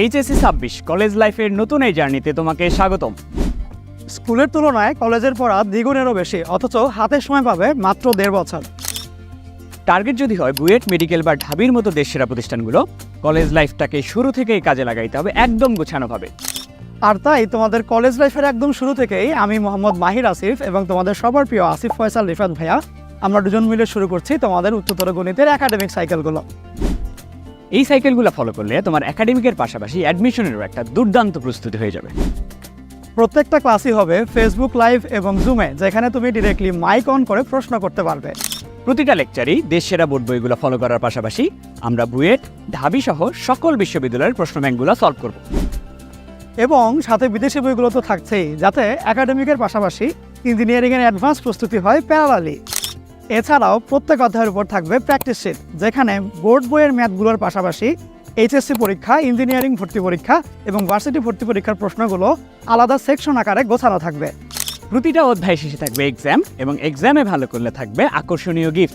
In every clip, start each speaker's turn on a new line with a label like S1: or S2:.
S1: HSC ছাব্বিশ college লাইফের নতুন এই জার্নিতে তোমাকে স্বাগতম।
S2: স্কুলের তুলনায় কলেজের পড়া দ্বিগুণেরও বেশি অথচ হাতে সময় পাবে মাত্র দেড় বছর।
S1: টার্গেট যদি হয় বুয়েট মেডিকেল বা ঢাবির মতো দেশসেরা প্রতিষ্ঠানগুলো কলেজ লাইফটাকে শুরু থেকেই কাজে লাগাইতে হবে একদম গোছানোভাবে
S2: আর তাই তোমাদের কলেজ লাইফের একদম শুরু থেকেই আমি মোহাম্মদ মাহির আসিফ এবং তোমাদের সবার প্রিয় আসিফ ফয়সাল রিফাত ভাইয়া আমরা দুজন মিলে শুরু করছি তোমাদের উচ্চতর গণিতের একাডেমিক সাইকেলগুলো
S1: এই সাইকেলগুলো ফলো করলে তোমার একাডেমিকের পাশাপাশি অ্যাডমিশনেরও একটা দুর্দান্ত প্রস্তুতি হয়ে যাবে।
S2: প্রত্যেকটা ক্লাসই হবে ফেসবুক লাইভ এবং জুমে যেখানে তুমি ডিরেক্টলি মাইক অন করে প্রশ্ন করতে পারবে।
S1: প্রতিটা লেকচারেই দেশসেরা বোর্ড বইগুলো ফলো করার পাশাপাশি আমরা বুয়েট ঢাবি সহ সকল বিশ্ববিদ্যালয়ের প্রশ্ন ব্যাংকগুলো সলভ করব।
S2: এবং সাথে বিদেশি বইগুলো তো থাকছেই যাতে একাডেমিকের পাশাপাশি ইঞ্জিনিয়ারিংয়ের অ্যাডভান্স প্রস্তুতি হয় প্যারালালি এছাড়াও প্রত্যেক অধ্যায়ের উপর থাকবে প্র্যাকটিস শিট যেখানে বোর্ড বইয়ের ম্যাথগুলোর পাশাপাশি এইচএসসি পরীক্ষা ইঞ্জিনিয়ারিং ভর্তি পরীক্ষা এবং ভার্সিটি ভর্তি পরীক্ষার প্রশ্নগুলো আলাদা সেকশন আকারে গোছানো থাকবে।
S1: প্রতিটা অধ্যায় শেষে থাকবে এক্সাম এবং এক্সামে ভালো করলে থাকবে আকর্ষণীয় গিফট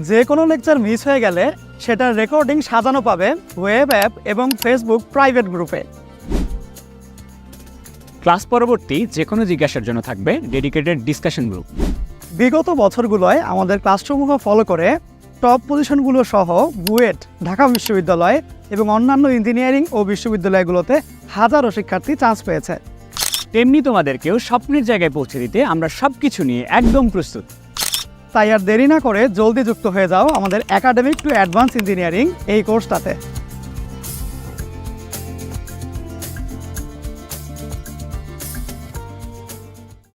S2: যে কোনো লেকচার মিস হয়ে গেলে সেটার রেকর্ডিং সাজানো পাবে ওয়েব অ্যাপ এবং ফেসবুক প্রাইভেট গ্রুপে
S1: ক্লাস পরবর্তী যে কোনো জিজ্ঞাসার জন্য থাকবে ডেডিকেটেড ডিসকাশন গ্রুপ
S2: বিগত বছরগুলোয় আমাদের ক্লাসসমূহ ফলো করে টপ পজিশনগুলো সহ বুয়েট ঢাকা বিশ্ববিদ্যালয় এবং অন্যান্য ইঞ্জিনিয়ারিং ও বিশ্ববিদ্যালয়গুলোতে হাজারো শিক্ষার্থী চান্স পেয়েছে।
S1: তেমনি তোমাদেরকেও স্বপ্নের জায়গায় পৌঁছে দিতে আমরা সব কিছু নিয়ে একদম প্রস্তুত।
S2: তাই আর দেরি না করে জলদি যুক্ত হয়ে যাও আমাদের একাডেমিক টু অ্যাডভান্স ইঞ্জিনিয়ারিং এই কোর্সটাতে